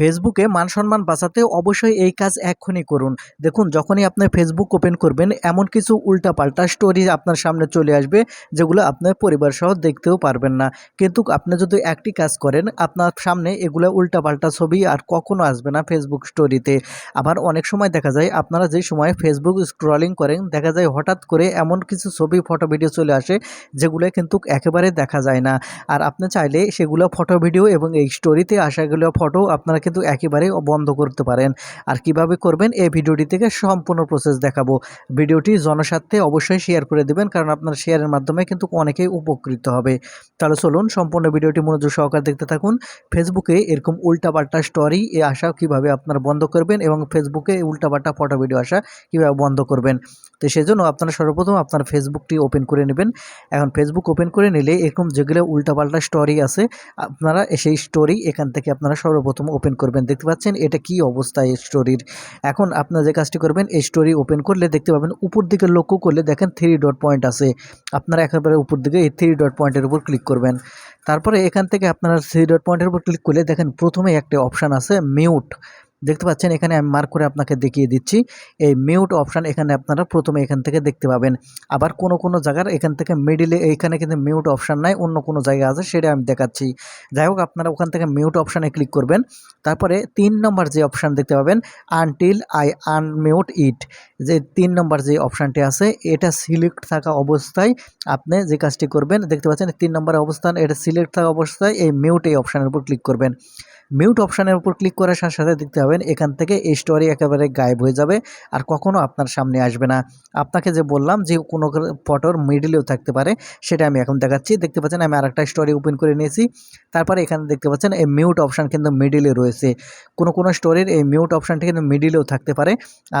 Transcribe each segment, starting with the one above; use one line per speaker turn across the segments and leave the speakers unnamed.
ফেসবুকে মান সম্মান বাঁচাতে অবশ্যই এই কাজ এক্ষুনি করুন। দেখুন, যখনই আপনি ফেসবুক ওপেন করবেন, এমন কিছু উল্টাপাল্টা স্টোরি আপনার সামনে চলে আসবে, যেগুলো আপনার পরিবার সহ দেখতেও পারবেন না। কিন্তু আপনি যদি একটি কাজ করেন, আপনার সামনে এগুলো উল্টাপাল্টা ছবি আর কখনো আসবে না ফেসবুক স্টোরিতে আবার অনেক সময় দেখা যায়, আপনারা যে সময় ফেসবুক স্ক্রলিং করেন, দেখা যায় হঠাৎ করে এমন কিছু ছবি ফটো ভিডিও চলে আসে, যেগুলো কিন্তু একেবারে দেখা যায় না। আর আপনি চাইলে সেগুলো ফটো ভিডিও এবং এই স্টোরিতে আসাগুলো ফটো আপনারা কিন্তু একেবারে বন্ধ করতে পারেন। আর কীভাবে করবেন, এই ভিডিওটি থেকে সম্পূর্ণ প্রসেস দেখাবো। ভিডিওটি জনস্বার্থে অবশ্যই শেয়ার করে দেবেন, কারণ আপনার শেয়ারের মাধ্যমে কিন্তু অনেকেই উপকৃত হবে। তাহলে চলুন সম্পূর্ণ ভিডিওটি মনোযোগ সহকারে দেখতে থাকুন। ফেসবুকে এরকম উল্টাপাল্টা স্টোরি এ আসা কীভাবে আপনারা বন্ধ করবেন এবং ফেসবুকে উল্টাপাল্টা ফটো ভিডিও আসা কীভাবে বন্ধ করবেন। তো সেজন্য আপনারা সর্বপ্রথম আপনার ফেসবুকটি ওপেন করে নেবেন। এখন ফেসবুক ওপেন করে নিলে এরকম যেগুলো উল্টাপাল্টা স্টোরি আছে, আপনারা সেই স্টোরি এখান থেকে আপনারা সর্বপ্রথম ওপেন করবেন। দেখতে পাচ্ছেন এটা কি অবস্থা এই স্টোরির এখন আপনার যে কাজটি করবেন, এই স্টোরি ওপেন করলে দেখতে পাবেন, উপর দিকে লক্ষ্য করলে দেখেন থ্রি ডট পয়েন্ট আছে। আপনারা একেবারে উপর দিকে এই থ্রি ডট পয়েন্টের উপর ক্লিক করবেন। তারপরে এখান থেকে আপনারা থ্রি ডট পয়েন্টের উপর ক্লিক করলে দেখেন প্রথমে একটা অপশান আছে মিউট দেখতে পাচ্ছেন, এখানে আমি মার্ক করে আপনাকে দেখিয়ে দিচ্ছি। এই মিউট অপশান এখানে আপনারা প্রথমে এখান থেকে দেখতে পাবেন। আবার কোনো কোনো জায়গার এখান থেকে মিডিলে এইখানে কিন্তু মিউট অপশান নাই, অন্য কোনো জায়গা আছে, সেটা আমি দেখাচ্ছি। যাই হোক, আপনারা ওখান থেকে মিউট অপশানে ক্লিক করবেন। তারপরে তিন নম্বর যে অপশান দেখতে পাবেন আনটিল আই আনমিউট ইট যে তিন নম্বর যে অপশানটি আছে, এটা সিলেক্ট থাকা অবস্থায় আপনি যে কাজটি করবেন, দেখতে পাচ্ছেন, তিন নম্বর অবস্থান, এটা সিলেক্ট থাকা অবস্থায় এই মিউট এই অপশানের উপর ক্লিক করবেন। মিউট অপশানের উপর ক্লিক করার সাথে সাথে দেখতে পাবেন, এখান থেকে এই স্টোরি একেবারে গায়েব হয়ে যাবে আর কখনো আপনার সামনে আসবে না। আপনাকে যে বললাম যে কোনো ফটোর মিডিলেও থাকতে পারে, সেটা আমি এখন দেখাচ্ছি। দেখতে পাচ্ছেন আমি আরেকটা স্টোরি ওপেন করে নিয়েছি। তারপরে এখানে দেখতে পাচ্ছেন এই মিউট অপশান কিন্তু মিডিলে রয়েছে। কোনো কোনো স্টোরির এই মিউট অপশানটি কিন্তু মিডিলেও থাকতে পারে।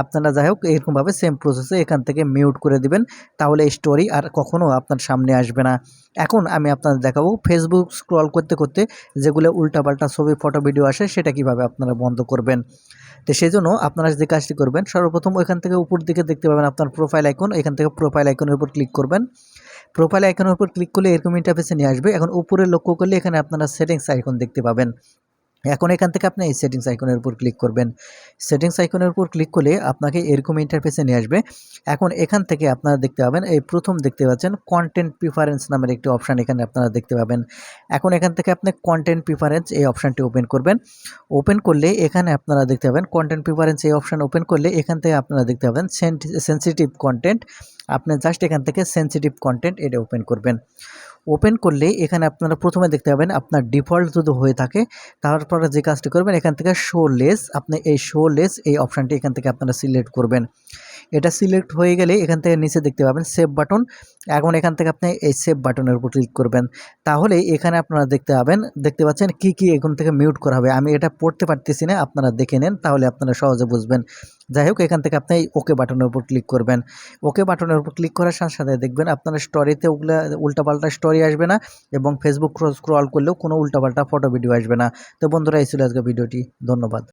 আপনারা যাই হোক, এরকমভাবে সেম প্রসেসে এখান থেকে মিউট করে দিবেন, তাহলে এই স্টোরি আর কখনো আপনার সামনে আসবে না। এখন আমি আপনাদের দেখাবো ফেসবুক স্ক্রল করতে করতে যেগুলো উল্টাপাল্টা ছবি ফটো ভিডিও আসে, সেটা কীভাবে আপনারা বন্ধ করবেন। তো সেই জন্য আপনারা যে কাজটি করবেন, সর্বপ্রথম ওইখান থেকে উপর দিকে দেখতে পাবেন আপনার প্রোফাইল আইকন এখান থেকে প্রোফাইল আইকনের উপর ক্লিক করবেন। প্রোফাইল আইকনের উপর ক্লিক করলে এরকম ইন্টারফেসে নিয়ে আসবে। এখন উপরে লক্ষ্য করলে এখানে আপনারা সেটিংস আইকন দেখতে পাবেন। এখন এখান থেকে আপনি এই সেটিংস আইকনের উপর ক্লিক করবেন। সেটিংস আইকনের উপর ক্লিক করলে আপনাকে এরকম ইন্টারফেসে নিয়ে আসবে। এখন এখান থেকে আপনারা দেখতে পাবেন, এই প্রথম দেখতে পাচ্ছেন কন্টেন্ট প্রিফারেন্স নামের একটি অপশান এখানে আপনারা দেখতে পাবেন। এখন এখান থেকে আপনি কন্টেন্ট প্রিফারেন্স এই অপশানটি ওপেন করবেন। ওপেন করলে এখানে আপনারা দেখতে পাবেন কন্টেন্ট প্রিফারেন্স এই অপশান ওপেন করলে এখান থেকে আপনারা দেখতে পাবেন সেন্সিটিভ কন্টেন্ট আপনি জাস্ট এখান থেকে সেন্সিটিভ কন্টেন্ট এটা ওপেন করবেন। ওপেন করলে এখানে আপনারা প্রথমে দেখতে পাবেন আপনার ডিফল্ট যদি হয়ে থাকে, তারপরে যে কাজটি করবেন, এখান থেকে শো লেস আপনি এই শো লেস এই অপশানটি এখান থেকে আপনারা সিলেক্ট করবেন। এটা সিলেক্ট হয়ে গেলে এখান থেকে নিচে দেখতে পাবেন সেভ বাটন এখন এখান থেকে আপনি এই সেভ বাটনের উপর ক্লিক করবেন। তাহলে এখানে আপনারা দেখতে পাবেন, দেখতে পাচ্ছেন কি কি এখান থেকে মিউট করা হবে। আমি এটা পড়তে পারতেছি না, আপনারা দেখে নেন, তাহলে আপনারা সহজে বুঝবেন। যাই হোক, এখান থেকে আপনি ওকে বাটনের উপর ক্লিক করবেন। ওকে বাটনের উপর ক্লিক করার সাথে সাথে দেখবেন আপনার স্টোরিতে ওগুলো উল্টাপাল্টা স্টোরি আসবে না এবং ফেসবুক স্ক্রল করলেও কোনো উল্টাপাল্টা ফটো ভিডিও আসবে না। তো বন্ধুরা, এই ছিল আজকে ভিডিওটি ধন্যবাদ।